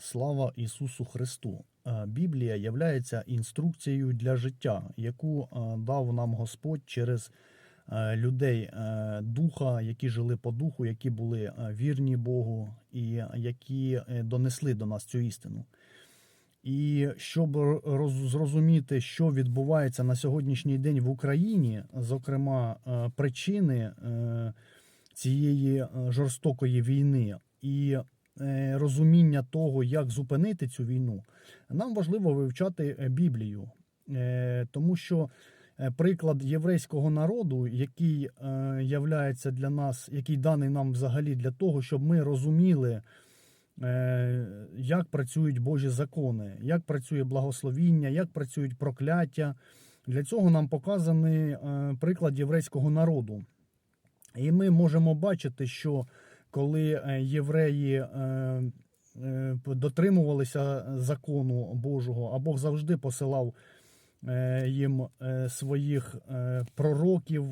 Слава Ісусу Христу! Е, Біблія є інструкцією для життя, яку е, дав нам Господь через е, людей духа, які жили по духу, які були вірні Богу і які донесли до нас цю істину. І щоб зрозуміти, що відбувається на сьогоднішній день в Україні, зокрема причини цієї жорстокої війни і розуміння того, як зупинити цю війну, нам важливо вивчати е, Біблію, Е, тому що е, приклад єврейського народу, який е, являється для нас, який даний нам взагалі для того, щоб ми розуміли. Е, як працюють Божі закони, як працює благословіння, як працюють прокляття. Для цього нам показаний е, приклад єврейського народу. І ми можемо бачити, що коли е, євреї е, е, дотримувалися закону Божого, а Бог завжди посилав їм своїх пророків,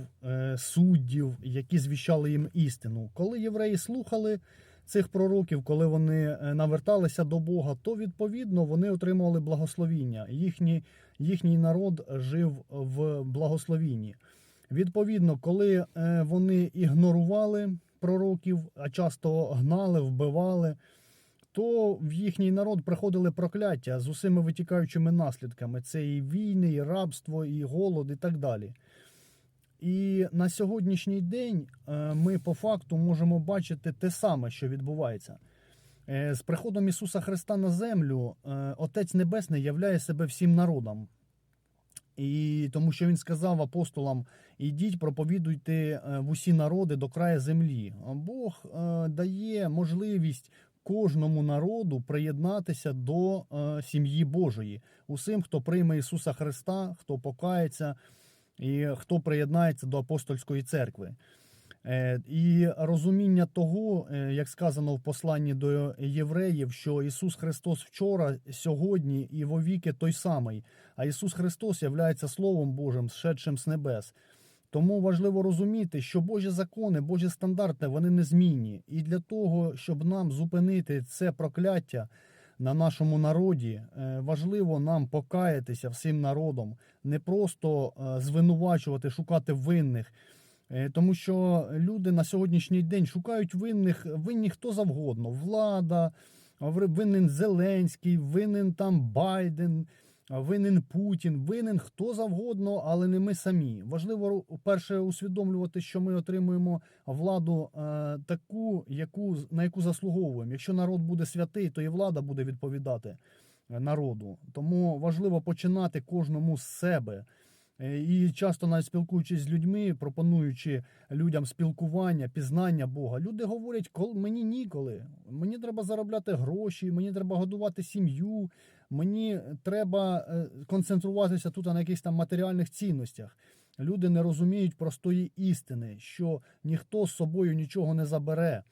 суддів, які звіщали їм істину. Коли євреї слухали цих пророків, коли вони наверталися до Бога, то відповідно вони отримували благословіння. Їхній, їхній народ жив в благословінні. Відповідно, коли вони ігнорували пророків, а часто гнали, вбивали, то в їхній народ приходили прокляття з усіми витікаючими наслідками: це і війни, і рабство, і голод, і так далі. І на сьогоднішній день е, ми по факту можемо бачити те саме, що відбувається. Е, З приходом Ісуса Христа на землю е, Отець Небесний являє себе всім народам. І тому що він сказав апостолам: ідіть, проповідуйте е, в усі народи до краю землі. Бог е, дає можливість кожному народу приєднатися до е, сім'ї Божої. Усім, хто прийме Ісуса Христа, хто покається і хто приєднається до апостольської церкви. Е, І розуміння того, е, як сказано в посланні до євреїв, що Ісус Христос вчора, сьогодні і вовіки той самий, а Ісус Христос являється Словом Божим, зшедшим з небес. Тому важливо розуміти, що Божі закони, Божі стандарти, вони незмінні. І для того, щоб нам зупинити це прокляття на нашому народі, е, важливо нам покаятися всім народом, не просто звинувачувати, шукати винних. Е, Тому що люди на сьогоднішній день шукають винних, винні хто завгодно. Влада, винен Зеленський, винен там Байден, винен Путін, винен хто завгодно, але не ми самі. Важливо перше усвідомлювати, що ми отримуємо владу е, таку, яку, на яку заслуговуємо. Якщо народ буде святий, то і влада буде відповідати е, народу. Тому важливо починати кожному з себе. Е, І часто навіть спілкуючись з людьми, пропонуючи людям спілкування, пізнання Бога, люди говорять, коли мені ніколи, мені треба заробляти гроші, мені треба годувати сім'ю, мені треба е, концентруватися тут на якихось там матеріальних цінностях. Люди не розуміють простої істини, що ніхто з собою нічого не забере.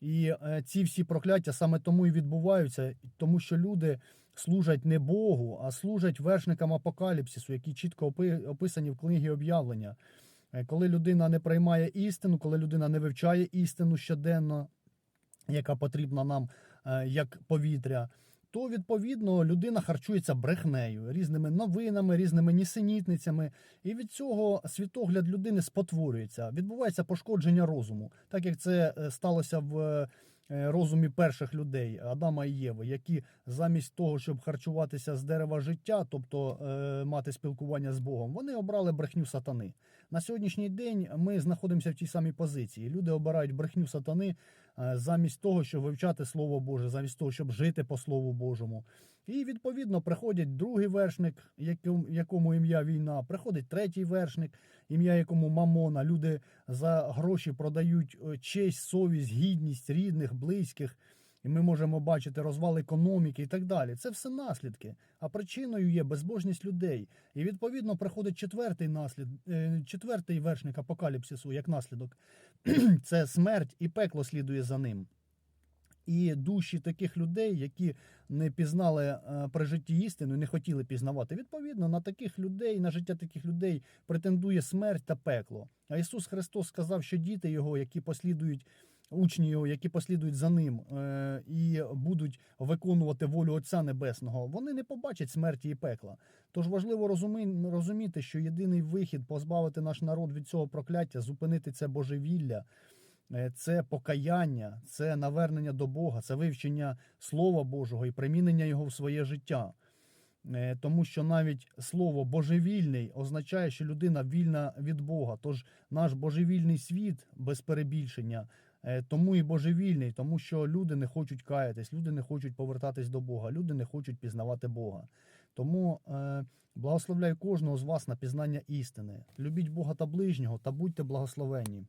І е, ці всі прокляття саме тому і відбуваються, тому що люди служать не Богу, а служать вершникам апокаліпсису, які чітко опи- описані в книгі об'явлення. Е, Коли людина не приймає істину, коли людина не вивчає істину щоденно, яка потрібна нам е, як повітря, то відповідно людина харчується брехнею, різними новинами, різними нісенітницями. І від цього світогляд людини спотворюється. Відбувається пошкодження розуму, так як це е, сталося в е, розумі перших людей Адама і Єви, які замість того, щоб харчуватися з дерева життя, тобто е, мати спілкування з Богом, вони обрали брехню сатани. На сьогоднішній день ми знаходимося в тій самій позиції. Люди обирають брехню сатани замість того, щоб вивчати Слово Боже, замість того, щоб жити по Слову Божому. І відповідно приходять другий вершник, якому, якому ім'я війна, приходить третій вершник, ім'я якому Мамона. Люди за гроші продають е, честь, совість, гідність рідних, близьких. І ми можемо бачити розвал економіки і так далі. Це все наслідки. А причиною є безбожність людей. І відповідно приходить четвертий наслід, е, четвертий вершник апокаліпсису як наслідок. Це смерть і пекло слідує за ним. І душі таких людей, які не пізнали е, при житті істину, не хотіли пізнавати. Відповідно, на таких людей, на життя таких людей претендує смерть та пекло. А Ісус Христос сказав, що діти Його, які послідують учні які послідують за ним е, і будуть виконувати волю Отця Небесного, вони не побачать смерті і пекла. Тож важливо розуміти, що єдиний вихід позбавити наш народ від цього прокляття, зупинити це божевілля. Е, Це покаяння, це навернення до Бога, це вивчення Слова Божого і примінення його в своє життя. Е, Тому що навіть слово божевільний означає, що людина вільна від Бога. Тож наш божевільний світ без перебільшення, тому і божевільний, тому що люди не хочуть каятись, люди не хочуть повертатись до Бога, люди не хочуть пізнавати Бога. Тому е, благословляю кожного з вас на пізнання істини. Любіть Бога та ближнього та будьте благословенні.